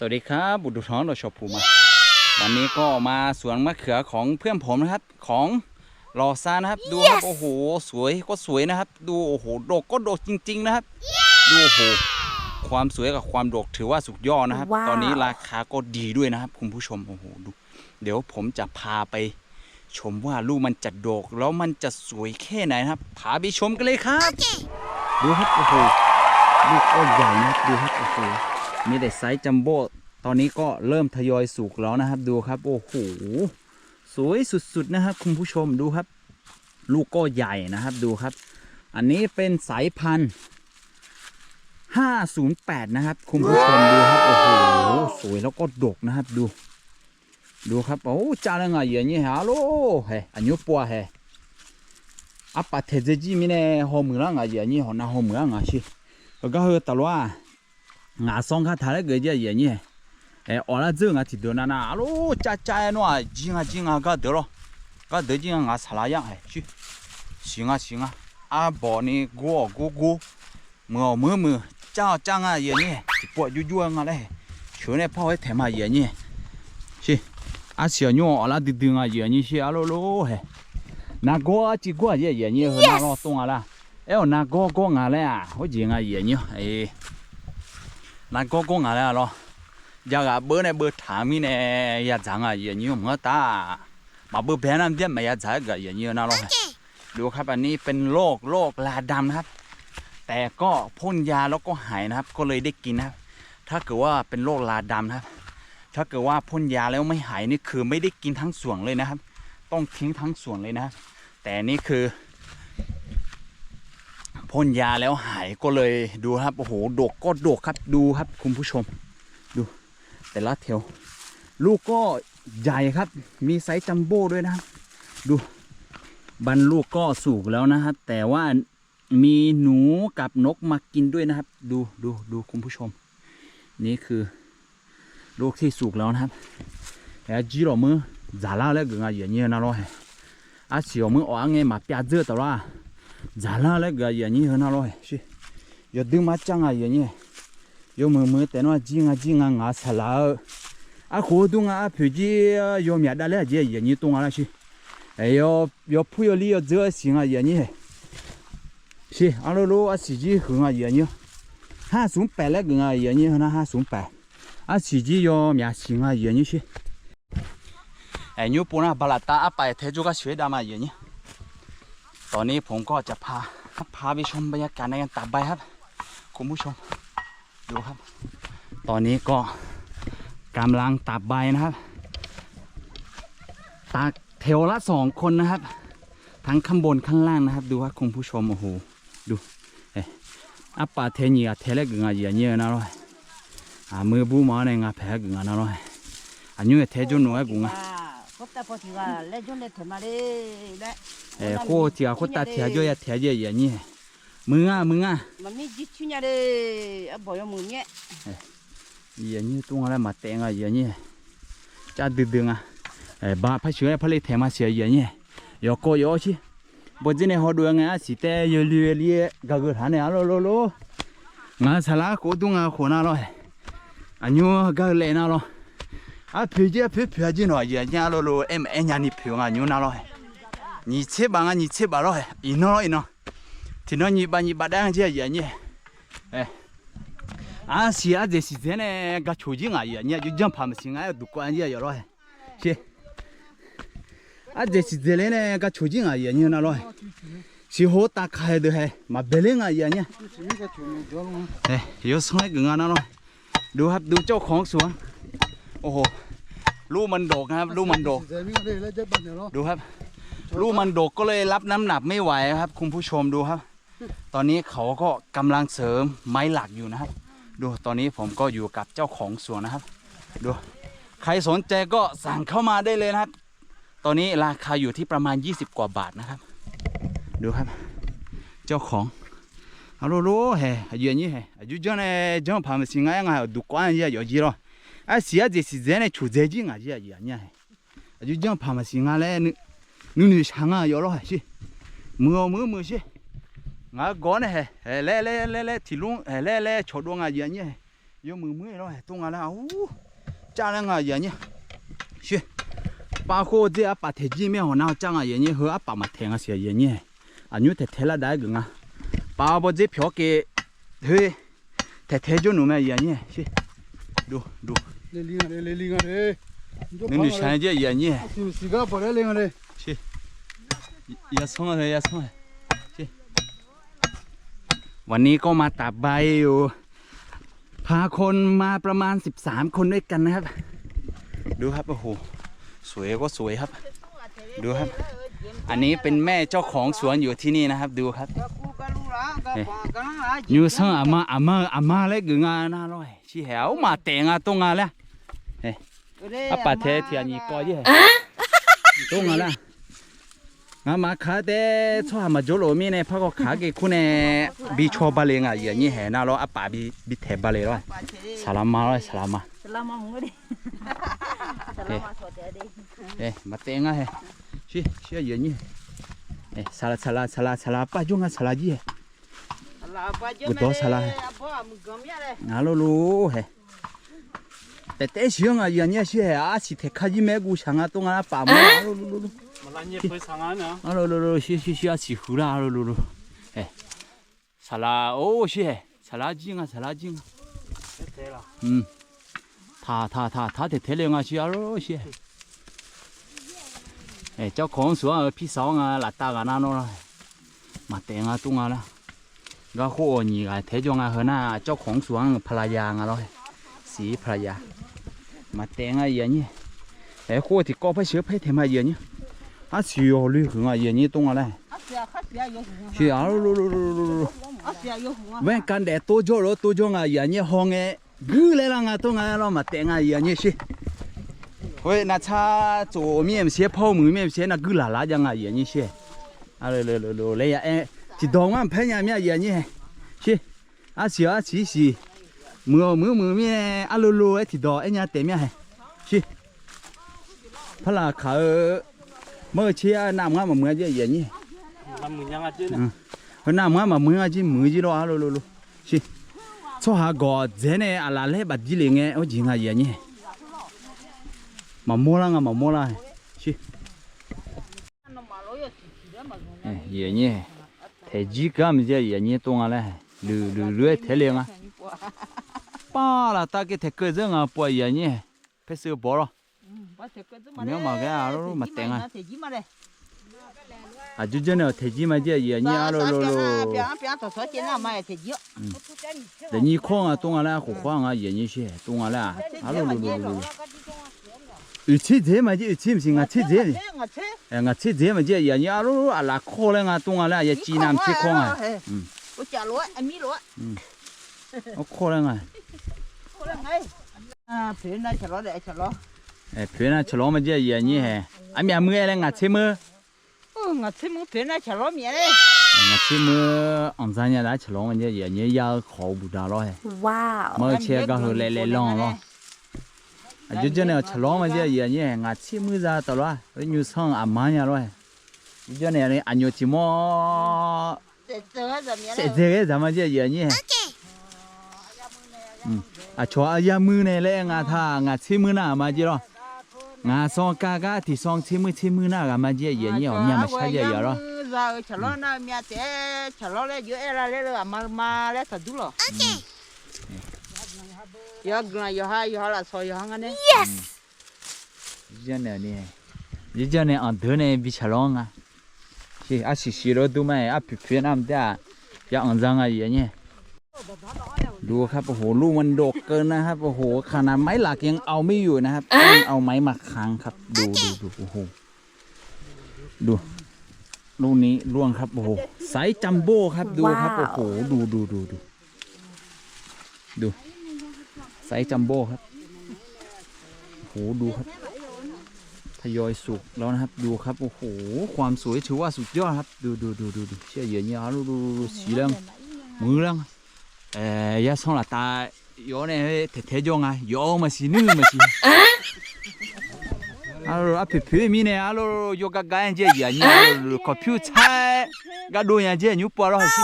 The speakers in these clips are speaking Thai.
สวัสดีครับบุตรท้องโดยชอบภูมาวันนี้ก็มาสวนมะเขือของเพื่อนผมนะครับของลอซ่านะครับ ดูครับโอ้โหสวยก็สวยนะครับ ดูโอ้โหดกก็ดกจริง ๆ นะครับ ดูโอ้โหความสวยกับความดกถือว่าสุดยอดนะครับว้าวตอนนี้ราคาก็ดีด้วยนะครับ คุณผู้ชมโอ้โหดู เดี๋ยวผมจะพาไปชมว่าลูกมันจะดกแล้วมันจะสวยแค่ไหนนะครับพาไปชมกันเลยครับ ดูครับโอ้โหลูกก็ใหญ่นะครับดูครับโอ้โห มีแต่ไซส์จัมโบ้ตอนนี้ก็เริ่มทยอยสุกแล้วนะครับ ดูครับ โอ้โหสวยสุดๆนะครับ คุณผู้ชมดูครับ ลูกก็ใหญ่นะครับดูครับ อันนี้เป็นสายพันธุ์508 นะครับ คุณผู้ชมดูครับ โอ้โหสวยแล้วก็ดกนะครับดู ดูครับโอ้จ้าเลยอะอย่างนี้ฮัลโหลเฮ้อันนี้ปัวเฮ้อาปะเทเจจีมีเนี่ยหัวมือละอะอย่างนี้หัวหน้าหัวมือละอะชิแล้วก็เฮตลอด 俺上看他那个叫爷爷，哎，完了之后俺提到那那，啊喽，家家的那鸡啊鸡啊，干得了，干得鸡俺啥那样哎，去，行啊行啊，俺把你过过过，没没没，家家啊爷爷，不就就俺嘞，全来跑去他妈爷爷，去，俺小妞完了提到俺爷爷去，啊喽喽嘿，那过几过爷爷爷和那老东啊啦，哎呦那过过俺嘞啊，我见俺爷爷哎。 那个个啊嘞咯，ya ga bữa này bữa thảm mi này ya chẳng à眼睛ไม่ตามาเบอร์แพนน้ำเดียมไม่ยาจ่ายกับ眼睛น่าร้องดูครับอันนี้เป็นโรคโรคลาดำนะครับ แต่ก็พ่นยาแล้วก็หายนะครับ ก็เลยได้กินนะครับ ถ้าเกิดว่าเป็นโรคลาดำนะครับ ถ้าเกิดว่าพ่นยาแล้วไม่หายนี่คือไม่ได้กินทั้งสวนเลยนะครับ ต้องทิ้งทั้งสวนเลยนะครับ แต่นี่คือ พ่นยาแล้วหายก็เลยดูครับโอ้โหดกก็ดกครับดูครับคุณผู้ชม ดู แต่ละแถวลูกก็ใหญ่ครับ มีไซส์จัมโบ้ด้วยนะครับ ดูบันลูกก็สูกแล้วนะครับ แต่ว่ามีหนูกับนกมากินด้วยนะครับ ดูดูดูคุณผู้ชม นี่คือลูกที่สุกแล้วนะครับแต่จีรามือจ่าล่าแล้วก็งาอย่างนี้นะราให้อาเสียวมืออ่างเงี้ยมาเปียเจอตัวละจ่าล่าแล้วก็อย่างนี้นะเราให้ชิอย่าดึงมาจังอะอย่างนี้ยอมือแต่ว่า zala le ga ye ni hna lo shi yo du ma chang a ye ni yo mo mo te no ji nga ji nga nga sa la a ko du nga a phu ji yo mya da le je ye ni tong a la shi e yo yo phu yo li yo zhe xing a ye ni shi a lo lo a si ji hu nga ye ni ha sum pa le nga ye ni hna ha sum pa a si ji yo mya xing a ye ni shi 哎，牛波那巴拉达阿巴也抬住个水大嘛，爷呢？ ตอนนี้ผมก็จะพาพาไปชมบรรยากาศในการตัดใบครับ คุณผู้ชม ดูครับ ตอนนี้ก็กำลังตัดใบนะครับ ตักแถวละสองคนนะครับ ทั้งข้างบนข้างล่างนะครับ ดูครับคุณผู้ชมโอ้โหดูเอ๊ะอัปปาเทนียเทเลกงาเยียเนียนะร้อย à mưa bu mà này ngà phải gừng nó rồi à như thế cho nó cũng à แอ้ออโคเถียโคตาเถียเยอะเถียเยี่ย่นี้มึงอะมึงอะมันมีจิตชุญญาเด้อบ่อยมึงเนี่ยอย่านี้ตัวอะไรมาแต่งอะเย่านี้จ้าดึงดึงอะเออบ้าพัชเชื่อพัชเลยแถมมาเสียเย่านี่ยกโกยอชิบ่จีเนี่ยเขาดวงานสิแต่ยลือเลี้ยกะกุหาเนี่ยโลโลโลงานสลากโคตุงอะโคน่าเลยอันนี้ก็เลยนน่าเลย 啊，票价票票几多钱？伢罗罗 M N 伢你票啊，牛哪罗？你七八啊，你七八罗，一喏一喏，听到你把你把单子伢你，哎，啊是啊，这是真呢，个抽筋啊伢，伢就讲怕么行啊，都关伢伢罗，是。啊，这是真呢，个抽筋啊伢牛哪罗？是好打开的嘿，嘛别领啊伢伢。哎，有上来个伢哪罗？都还都叫黄鼠啊。 โอ้โหลูกมันโดกนะครับลูกมันโดก ดูครับ ลูกมันดกก็เลยรับน้ำหนักไม่ไหวครับ คุณผู้ชมดูครับ ตอนนี้เขาก็กำลังเสริมไม้หลักอยู่นะครับ ดูตอนนี้ผมก็อยู่กับเจ้าของสวนนะครับ ดู ใครสนใจก็สั่งเข้ามาได้เลยนะครับ ตอนนี้ราคาอยู่ที่ประมาณ 20 กว่าบาทนะครับ ดูครับ เจ้าของฮัลโหลเฮ้ยยืนนี่เฮ้ยอยู่จังเลยจังพามาสิงห์ยังไงดูกว้างเยอะอยู่จีโร่ไอ้ 哎，现在这时间呢，出财经啊，这也呢，就讲怕么是俺来，你你你想啊，要了还是，没没没些，俺搞呢还，哎来来来来提笼，哎来来桥洞啊，也呢，有没没了还动俺了，呜，家人啊也呢，去，把货这啊把台机面和那讲啊也呢和啊把么田啊些也呢，啊牛台台了大个啊，把把这票给，嘿，台台就弄么也呢，去，ดูดู นี่ดูเช้านี่ยังเนี่ยซิกาปะ레링아 레 레링아 레 능리 샤네제 이아니 시가 버려레ย아레야 성아 레야 성아 วันนี้ก็มาตับใบอยู่ พาคนมาประมาณสิบสามคนด้วยกันนะครับ ดูครับโอ้โหสวยก็สวยครับ ดูครับ อันนี้เป็นแม่เจ้าของสวนอยู่ที่นี่นะครับ ดูครับยูซ่าอามาอามาอามาเล็กงานน่าร้อย ชี้เหวมาแต่งอะตรงอะแล้วอะปะเทเทียนี่ก็เย่ตรงอะแล้วงามาขาเตชอบมาจุลมีเนี่ยพักก็ขาเกคุณเนี่ยบีชอบาเลงอะอย่างนี้เห็นน่ะเราอะป่าบีบีเทบาเลร้อยสลามาร้อยสลามา Selama hungri. Selama sote ade. เอ๊ะมาแต่งอะเฮ้ชี้ชี้อย่างนี้เอ๊ะสลาสลาสลาสลาป้าจุงอะสลาจี તો સાલા હે નાલો લો હે તે 시영 아주 아니야 시해 아 시태카지 메고 상아 동안 빠모 로로로. 말라니 벌 상아냐 로로로 시시시야 시후라 로로로. 에 살라 오 시해 살라징아 살라징아. 대라. 음다다다다 대태령아 시아로 시해 에저 공수아 피성아 라따가 나노라. 마땡아 뚱아라. ก็คู่นี้ไงเทจงอะเฮน่าเจ้าของสวนภรรยาอะไรสีภรรยามาแต่งอะไยนี่แต่คู่ที่ก็ไปเชื้อไปเทมาเยอะนี่อาเสียลุยหงอะไยนี่ตรงอะไรเสียลุลุลุลุลุลุเว้นกันแต่ตัวจ่อรถตัวจ่องอะไรนี่ห้องเอ๋กูเลยล่ะงาตรงอะไรเรามาแต่งอะไรนี่สิเฮ้ยน่าชาจู่มีเอ็มเสียพ่อมือมีเอ็มเสียน่ะกูหลาลายังไงนี่สิอะไรเลยเลยเลยเลยเอ๊ะ เรื่องอะปวยอย่างนี้ไปซื้อบอล Ba se ko zo Nếu mà cái áo nó mà tèng à. Te ji ma le. อะจุดเจเนเทจีมาเจอย่างนี้ฮัลโหลโลโล Pia pia to so che na ma te ji. แต่นี่ข้อง อะตรงอะไรหูข้องอะอย่างนี้ใช่ตรงอะไรอะฮัลโหลโลโลโลอือชิเจมาจีอือชิมสิงาชิเจนี่ Nga che. เอ้งาชิเจมาจีอย่า นี้อาลูอะลาโคเลงาตรงอะไรอย่าจีน้ำชิคงอะ O cha lo, a mi lo. โอ้โคเลงา Ko la ngai. Ah, pe na cha lo de cha lo. เอ้เพื่อนฉลองมาจีอย่านี้แฮอะมีมืออะไรงาชิมือ Oh, nga che mo pe na cha lo mi le. งาชิมืออันซันยาได้ฉลองมาจีอย่านี้ยาขอบูดาล้อแฮ Wow. เมื่อเชียก็คื 就这呢，吃老么些爷爷，俺吃么子到了，牛肠俺买呀了，就这呢，俺牛鸡毛，这这个咱们这爷爷，嗯，啊，吃阿爷么呢嘞，俺他俺吃么那嘛去了，俺上家家提上吃么吃么那俺们这爷爷，俺们吃爷爷了。吃了那面菜，吃了嘞就爱了嘞，俺妈妈嘞吃多了。OK。Tha ngà chi mưa nào mà chứ đó ngà song ca ca thì song chi mưa chi mưa nào mà chứ vậy nhiều nhà mà sai vậy rồi đó Za cha lo na mi te cha lo le yo era le ma ma le ta du lo. Okay. Yo gra yo ha yo la so yo ha ngane. giờ này nè giờ này ăn thứ này bị chả long à thì à xì xì rồi tụi mày à phía phía nam ta ya ăn răng à vậy nhỉ ดูครับโอ้โหลูกมันดกเกินนะครับโอ้โหขนาดไม้หลักยังเอาไม่อยู่นะครับต้องเอาไม้มาค้างครับ ดูดูดูโอ้โหดูลูกนี้ร่วงครับโอ้โหไซส์จัมโบ้ครับดูครับโอ้ว้าวโหดูดูดูดูดู ไซสจัมโบ้ครับโหดูครับทยอยสุกแล้วนะครับดูครับโอ้โหความสวยถือว่าสุดยอดครับ ดูดูดูดูดูเชี่ยเยี่ยฮะดูดูดูสีเรื่องมือเรื่องเอ่อยาส่งละตายอนเนี่ยเทเจงอะย้อนมาสีนึ่งมาสีอาลูอาเปรี้ยมีเนี่ยอาลูโยกกายันเจียเนี่อาลูคอมพิวเตอร์กาดูยันเจียนี่ปัวเราสิ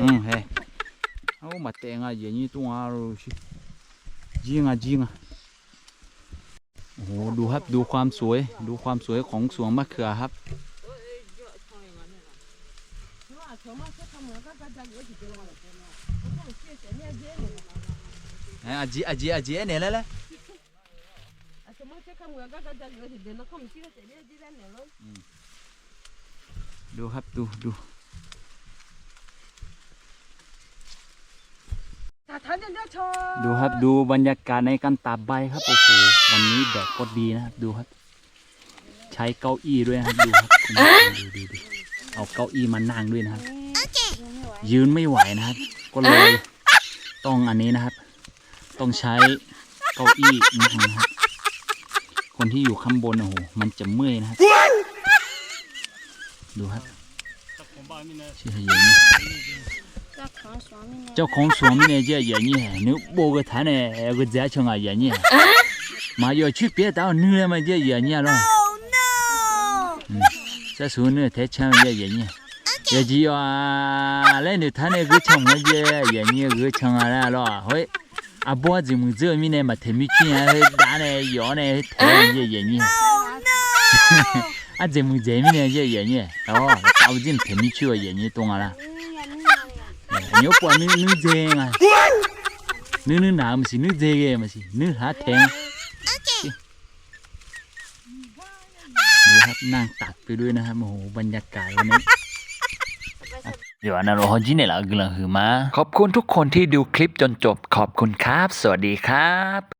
อืมเฮ้ ชิยิงอ่ะยิงอ่ะโอ้โหดูครับดูความสวย ดูความสวยของสวนมะเขือครับ 哎，阿姐阿姐阿姐，你来来，ดูครับดูดู ดูครับดูบรรยากาศในการตัดใบครับโอ้โหวันนี้แดดก็ดีนะครับดูครับ ใช้เก้าอี้ด้วยนะครับดูครับเอาเก้าอี้มานั่งด้วยนะครับ ยืนไม่ไหวนะครับ ก็เลยต้องอันนี้นะครับ ต้องใช้เก้าอี้นั่งนะครับคนที่อยู่ข้างบนโอ้โหมันจะเมื่อยนะครับ ดูครับชื่อเยอะ เจ้าของสวนนี่เนี่ยเจ้าเหยนี่นึกโบกฐานเนี่ยก็จะชงอ่ะเหยนี่มาอยู่去别岛นึกเลยมาเจ้าเหยนี่หรอ这时候呢才抢这เหยนี่เหยจีอ่ะ来你谈那个抢我这เหยนี่个抢啊来了เฮ้ยอาบัวจิมึงเจอมีเนี่ยมาเทมิกินอ่ะด่าเนี่ยยอเนี่ยแทงเจ้าเหยนี่ 啊，怎么这面呢？这眼睛，哦，搞不进田里去了，眼睛懂了啦。 nhiều quả nữ nữ dê mà nữ nữ nào mà xí nữ dê ghê mà xí nữ hát thèn nữ hát นั่งตัดไปด้วยนะครับโอ้โหบรรยากาศวันนี้เดี๋ยวนาโรฮอจิเนี่ยเรากำลังหือมาขอบคุณทุกคนที่ดูคลิปจนจบขอบคุณครับ สวัสดีครับ